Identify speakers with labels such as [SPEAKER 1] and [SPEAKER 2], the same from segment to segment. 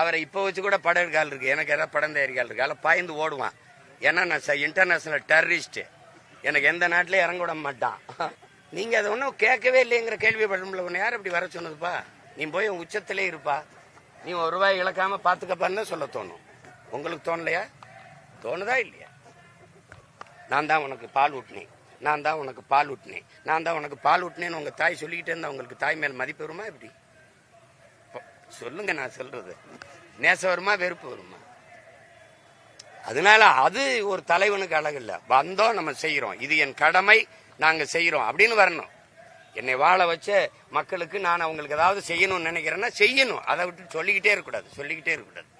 [SPEAKER 1] அவரை இப்போ வச்சு கூட படம் எடுக்கால் இருக்கு. எனக்கு ஏதாவது படம் தயாரிக்கால் இருக்கு. அதில் பாய்ந்து ஓடுவான். ஏன்னா நான் இன்டர்நேஷனல் டெரரிஸ்ட் எனக்கு எந்த நாட்டிலையும் இறங்க விட மாட்டான். நீங்கள் அதை ஒன்றும் கேட்கவே இல்லைங்கிற கேள்வி உன்னை யார் இப்படி வர சொன்னதுப்பா? நீ போய் உச்சத்திலே இருப்பா. நீ ஒரு ரூபாய் இழக்காம பார்த்துக்கப்பான்னு தான் சொல்ல தோணும். உங்களுக்கு தோணலையா? தோணுதா இல்லையா? நான் தான் உனக்கு பால் ஊட்டினேன். நான் தான் உனக்கு பால் ஊட்டினேன். நான் தான் உனக்கு பால் ஊட்டினேன்னு உங்கள் தாய் சொல்லிக்கிட்டே இருந்தா உங்களுக்கு தாய் மேல் மதிப்பு வருமா எப்படி? சொல்லுங்க நான் சொல்றது. நேசம் வருமா வெறுப்பு வருமா? அதனால அது ஒரு தலைவனுக்கு அழகு இல்ல வந்தோம் நம்ம செய்யறோம் இது என் கடமை நாங்க செய்யறோம் அப்படின்னு வரணும். என்னை வாழ வச்ச மக்களுக்கு நான் அவங்களுக்கு ஏதாவது செய்யணும்னு நினைக்கிறேன்னா செய்யணும். அதை விட்டு சொல்லிக்கிட்டே இருக்கக்கூடாது சொல்லிக்கிட்டே இருக்கக்கூடாது.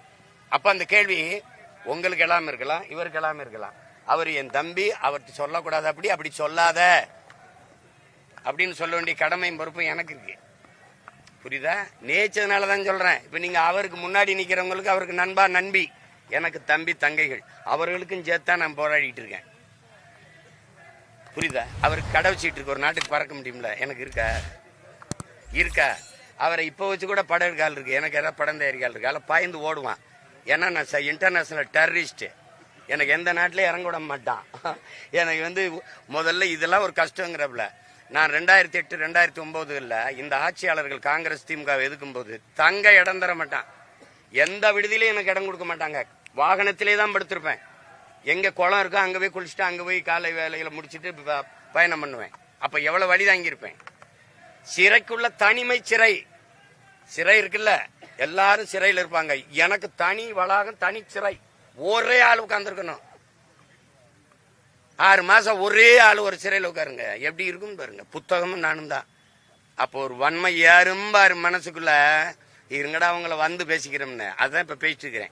[SPEAKER 1] அப்ப அந்த கேள்வி உங்களுக்கு எல்லாம் இருக்கலாம் இவருக்கு எல்லாம் இருக்கலாம். அவர் என் தம்பி அவர்கிட்ட சொல்லக்கூடாது அப்படி அப்படி சொல்லாத. அப்படின்னு சொல்ல வேண்டிய கடமையும் பொறுப்பும் எனக்கு இருக்கு. புரியுதா? நேச்சதுனால தான் சொல்றேன். இப்ப நீங்க அவருக்கு முன்னாடி நிக்கிறவங்களுக்கு அவருக்கு நண்பா நண்பி. எனக்கு தம்பி தங்கைகள். அவர்களுக்கும் சேர்த்தா நான் போராடிட்டு இருக்கேன். புரியுதா? அவருக்கு கடை வச்சுட்டு இருக்கு ஒரு நாட்டுக்கு பறக்க முடியும்ல? எனக்கு இருக்கா? இருக்கா? அவரை இப்போ வச்சு கூட படம் எடுக்கால் இருக்கு. எனக்கு ஏதாவது படம் தயாரிக்கால் இருக்கு. அதில் பாய்ந்து ஓடுவான். ஏன்னா நான் இன்டர்நேஷனல் டெரரிஸ்ட்டு எனக்கு எந்த நாட்டிலையும் இறங்க விட மாட்டான். எனக்கு வந்து முதல்ல இதெல்லாம் ஒரு கஷ்டங்கிறப்பல. நான் ரெண்டாயிரத்தி எட்டு ரெண்டாயிரத்தி ஒன்பதுல இந்த ஆட்சியாளர்கள் காங்கிரஸ் திமுக எதுக்கும் போது தங்க இடம் தர மாட்டான். எந்த விடுதியிலையும் எனக்கு இடம் கொடுக்க மாட்டாங்க. வாகனத்திலே தான் படுத்திருப்பேன். எங்க குளம் இருக்கோ அங்க போய் குளிச்சுட்டு அங்க போய் காலை வேலையில முடிச்சுட்டு பயணம் பண்ணுவேன். அப்ப எவ்வளவு வழி தாங்கியிருப்பேன்? சிறைக்குள்ள தனிமை சிறை. சிறை இருக்குல்ல? எல்லாரும் சிறையில் இருப்பாங்க. எனக்கு தனி வளாகம் தனி சிறை. ஒரே ஆள் உட்காந்துருக்கணும் ஆறு மாசம் ஒரே ஆள் ஒரு சிறையில் உட்காருங்க. எப்படி இருக்கும் பாருங்க. புத்தகமும் நானும் தான். அப்போ ஒரு வன்மை ஏறும்பாரு மனசுக்குள்ள இருங்கடா அவங்கள வந்து பேசிக்கிறோம்னு. அதான் இப்ப பேசிட்டு இருக்கிறேன்.